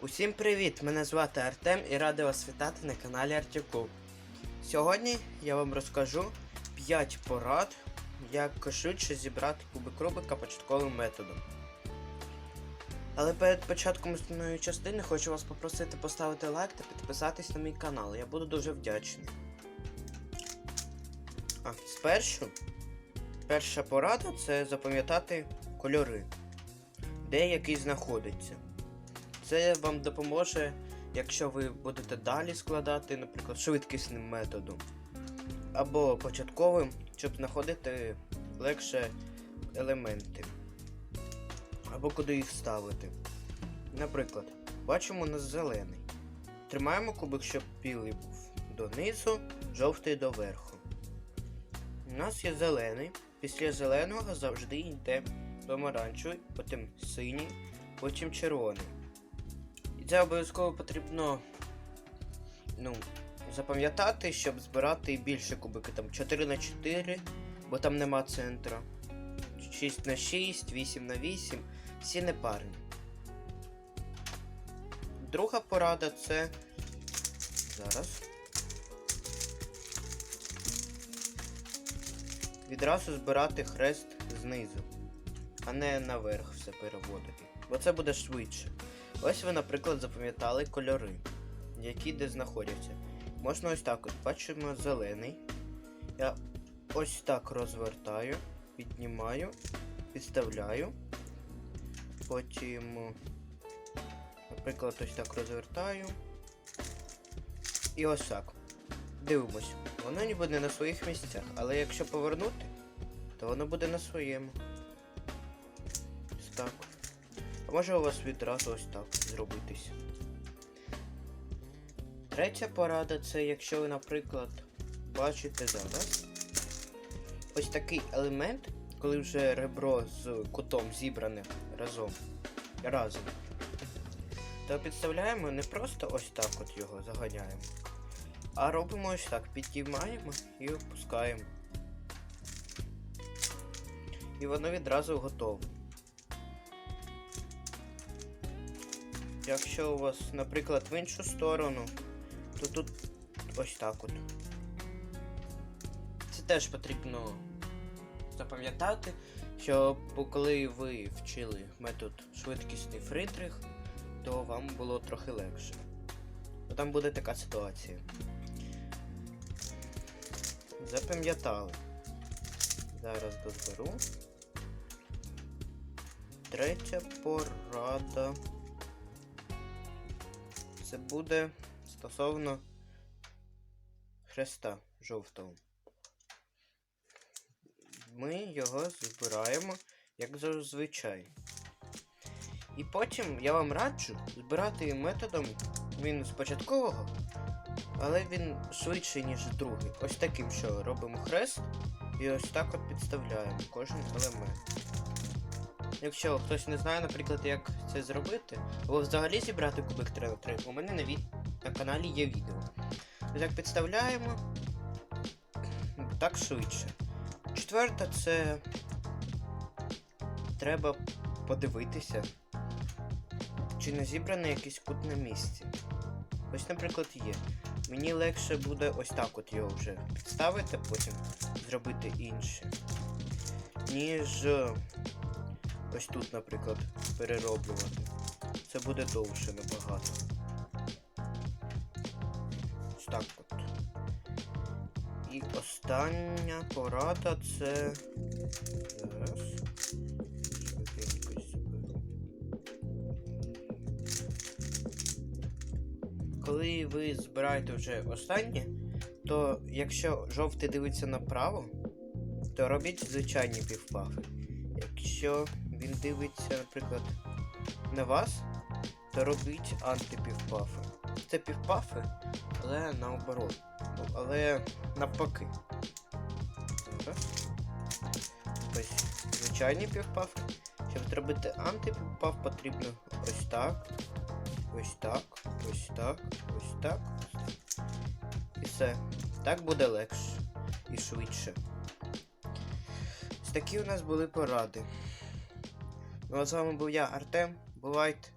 Усім привіт! Мене звати Артем і радий вас вітати на каналі Артюку. Сьогодні я вам розкажу 5 порад, як швидше зібрати кубик Рубика початковим методом. Але перед початком основної частини хочу вас попросити поставити лайк та підписатись на мій канал. Я буду дуже вдячний. А, спершу, перша порада це запам'ятати кольори, де який знаходиться. Це вам допоможе, якщо ви будете далі складати, наприклад, швидкісним методом. Або початковим, щоб знаходити легше елементи. Або куди їх ставити. Наприклад, бачимо у нас зелений. Тримаємо кубик, щоб білий був донизу, жовтий доверху. У нас є зелений. Після зеленого завжди йде помаранчевий, потім синій, потім червоний. Це обов'язково потрібно ну, запам'ятати, щоб збирати більше кубики. Там 4 на 4, бо там нема центра. 6 на 6, 8 на 8, всі непарні. Друга порада це. Зараз. Відразу збирати хрест знизу, а не наверх все переводити. Бо це буде швидше. Ось ви, наприклад, запам'ятали кольори, які де знаходяться. Можна ось так от бачимо зелений. Я ось так розвертаю, піднімаю, підставляю. Потім, наприклад, ось так розвертаю. І ось так. Дивимось. Воно ніби не на своїх місцях, але якщо повернути, то воно буде на своєму. Ось так. А може у вас відразу ось так зробитись. Третя порада це якщо ви, наприклад, бачите зараз ось такий елемент, коли вже ребро з кутом зібране разом. разом. То підставляємо не просто ось так от його заганяємо, а робимо ось так, підіймаємо і опускаємо. І воно відразу готове. Якщо у вас, наприклад, в іншу сторону, то тут ось так от. Це теж потрібно запам'ятати, що коли ви вчили метод швидкісний фридрих, то вам було трохи легше. Бо там буде така ситуація. Запам'ятали. Зараз дозберу. Третя порада. Це буде стосовно хреста жовтого. Ми його збираємо, як зазвичай. І потім я вам раджу збирати методом він з початкового, але він швидший, ніж другий. Ось таким, що робимо хрест і ось так от підставляємо кожен елемент. Якщо хтось не знає, наприклад, як це зробити, або взагалі зібрати кубик 3 на 3, у мене на, від... на каналі є відео. Ми так підставляємо так швидше. Четверта це треба подивитися, чи не зібраний якийсь кут на місці. Ось, наприклад, є. Мені легше буде ось так от його вже підставити, потім зробити інше. Ніж е, ось тут, наприклад, перероблювати. Це буде довше набагато. Ось так от. І остання порада це. Зараз. Коли ви збираєте вже останнє, то якщо жовтий дивиться направо, то робіть звичайні півпафи. Якщо він дивиться, наприклад, на вас, то робіть антипівпафи. Це півпафи, але наоборот. Ну, але навпаки. Ось звичайні півпафи. Щоб зробити антипівпаф, потрібно ось так, ось так, ось так, ось так. І все. Так буде легше і швидше. Ось такі у нас були поради. Ну а з вами був я, Артем. Бувайте!